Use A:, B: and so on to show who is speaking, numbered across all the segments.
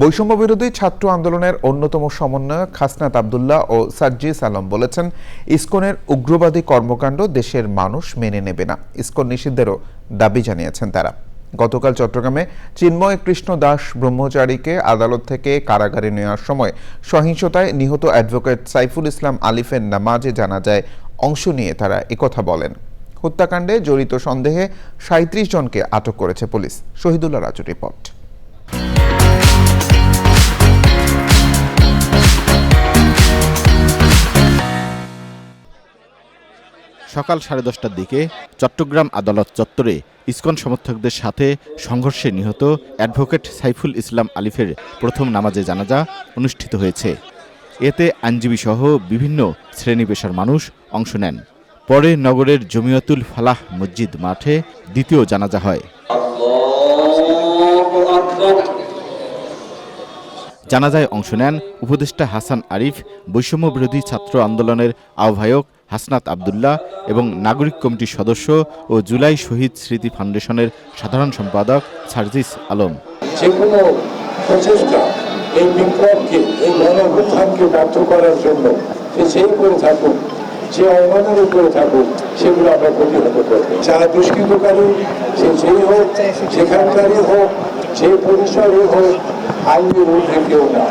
A: বৈষম্য বিরোধী ছাত্র আন্দোলনের অন্যতম সমন্বয়ক হাসনাত আবদুল্লাহ ও সাজ্জিস আলম বলেছেন, ইসকনের উগ্রবাদী কর্মকাণ্ড দেশের মানুষ মেনে নেবে না। ইসকন নিষিদ্ধেরও দাবি জানিয়েছেন তারা। গতকাল চট্টগ্রামে চিন্ময় কৃষ্ণ দাস ব্রহ্মচারীকে আদালত থেকে কারাগারে নেওয়ার সময় সহিংসতায় নিহত অ্যাডভোকেট সাইফুল ইসলাম আলিফের নামাজে জানা যায় অংশ নিয়ে তারা একথা বলেন। হত্যাকাণ্ডে জড়িত সন্দেহে সাঁত্রিশ জনকে আটক করেছে পুলিশ। শহীদুল্লাহ রাজুর রিপোর্ট।
B: সকাল সাড়ে দশটার দিকে চট্টগ্রাম আদালত চত্বরে ইসকন সমর্থকদের সাথে সংঘর্ষে নিহত অ্যাডভোকেট সাইফুল ইসলাম আলিফের প্রথম নামাজে জানাজা অনুষ্ঠিত হয়েছে। এতে আইনজীবী সহ বিভিন্ন শ্রেণি পেশার মানুষ অংশ নেন। পরে নগরের জমিয়তুল ফালাহ মসজিদ মাঠে দ্বিতীয় জানাজা হয়। জানাজায় অংশ নেন উপদেষ্টা হাসান আরিফ বৈষম্য বিরোধী ছাত্র আন্দোলনের আহ্বায়ক হাসনাত আবদুল্লাহ এবং নাগরিক কমিটির সদস্য ও জুলাই শহীদ স্মৃতি ফাউন্ডেশনের সাধারণ সম্পাদক সার্জিস আলম।
C: এই বিপ্লবকে, এই করার জন্য যেই করে থাকুক, যে উপরে থাকুক, সেগুলো আমরা প্রতিহত করব। যারা দুষ্কৃতকারী, সে যেই হোক হোক, যে হোক আইনের ঊর্ধ্বে কেউ না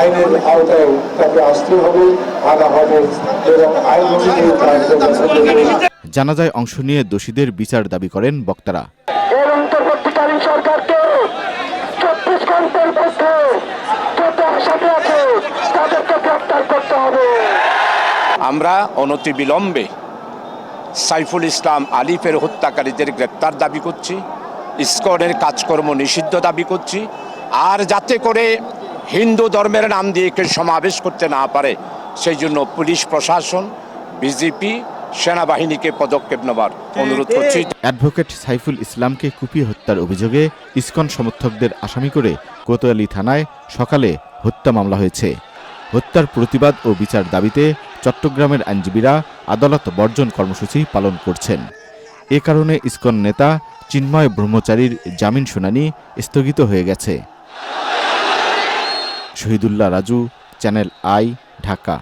C: আইনের আওতায় তাকে আসতে হবে আনা হবে এবং আইন অনুযায়ী তার ব্যবস্থা করবে।
B: জানাজায় অংশ নিয়ে দোষীদের বিচার দাবি করেন বক্তারা।
D: এর অন্তর্বর্তীকালীন সরকারকে চব্বিশ ঘণ্টার মধ্যে যত আসামি আছে তাদেরকে গ্রেপ্তার করতে হবে।
E: আমরা অনতি বিলম্বে সাইফুল ইসলাম আলিফের হত্যাকারীদের গ্রেপ্তার দাবি করছি ইস্কনের কাজকর্ম নিষিদ্ধ দাবি করছি আর যাতে করে হিন্দু ধর্মের নাম দিয়ে কেউ সমাবেশ করতে না পারে সেই জন্য পুলিশ প্রশাসন, বিজেপি, সেনাবাহিনীকে পদক্ষেপ নেবার অনুরোধ করছি।
B: অ্যাডভোকেট সাইফুল ইসলামকে কুপিয়ে হত্যার অভিযোগে ইসকন সমর্থকদের আসামি করে কোতোয়ালি থানায় সকালে হত্যা মামলা হয়েছে। হত্যার প্রতিবাদ ও বিচার দাবিতে চট্টগ্রামের আইনজীবীরা আদালত বর্জন কর্মসূচি পালন করছেন। এ কারণে ইসকন নেতা চিন্ময় ব্রহ্মচারীর জামিন শুনানি স্থগিত হয়ে গেছে। Shahidullah Raju channel I Dhaka.